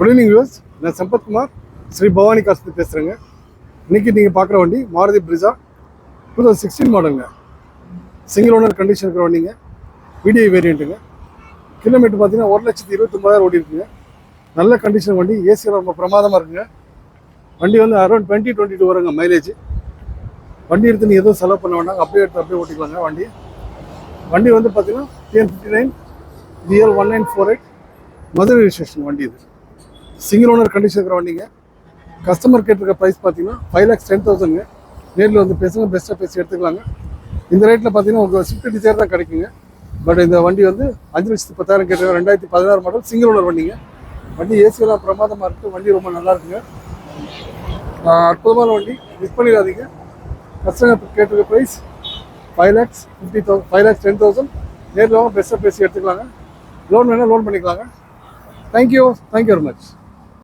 Good evening use நான் சம்பத்குமார் ஸ்ரீ பவானி காசு பேசுகிறேங்க இன்னைக்கு நீங்கள் பார்க்குற வண்டி Maruti Brezza two thousand sixteen மாடலுங்க சிங்கிள் ஓனர் கண்டிஷன் இருக்கிற வண்டிங்க. விடிஐ வேரியண்ட்டுங்க கிலோமீட்டர் பார்த்தீங்கன்னா ஒரு லட்சத்தி இருபத்தொம்பதாயிரம் ஓடி இருக்குங்க. நல்ல கண்டிஷன் வண்டி. ஏசியில் ரொம்ப பிரமாதமாக இருக்குங்க. வண்டி வந்து அரௌண்ட் டுவெண்ட்டி டுவெண்ட்டி டூ வருங்க மைலேஜ் வண்டி எடுத்து நீங்கள் எதுவும் செலவு பண்ண வேண்டாம். அப்படியே எடுத்து அப்படியே ஓட்டிக்கலாங்க வண்டி. வண்டி வந்து பார்த்தீங்கன்னா TN fifty nine TL one nine four eight Madurai registration வண்டி இது. சிங்கிள் ஓனர் கண்டிஷன் இருக்கிற வண்டிங்க. கஸ்டமர் கேட்டிருக்க ப்ரைஸ் பார்த்தீங்கன்னா ஃபைவ் லேக்ஸ் டென் தௌசண்ட்ங்க நேரில் வந்து பேசுங்க பெஸ்ட்டாக பேசி எடுத்துக்கலாங்க. இந்த ரேட்டில் பார்த்தீங்கன்னா உங்களுக்கு ஸ்விஃப்ட் டிசைர் தான் கிடைக்குங்க. பட் இந்த வண்டி வந்து அஞ்சு லட்சத்து பத்தாயிரம் கேட்டு ரெண்டாயிரத்தி பதினாறு மாடல் சிங்கிள் ஓனர் வண்டிங்க. வண்டி ஏசியெல்லாம் பிரமாதமாக இருக்குது வண்டி ரொம்ப நல்லா இருக்குங்க. அற்புதமான வண்டி. மிஸ் பண்ணிடாதீங்க. கஸ்டமர் கேட்டிருக்க price five lakhs fifty thousand five lakhs ten thousand நேரில் வாங்க பெஸ்ட்டாக பேசி எடுத்துக்கலாங்க. லோன் வேணால் லோன் பண்ணிக்கலாங்க. Thank you thank you very much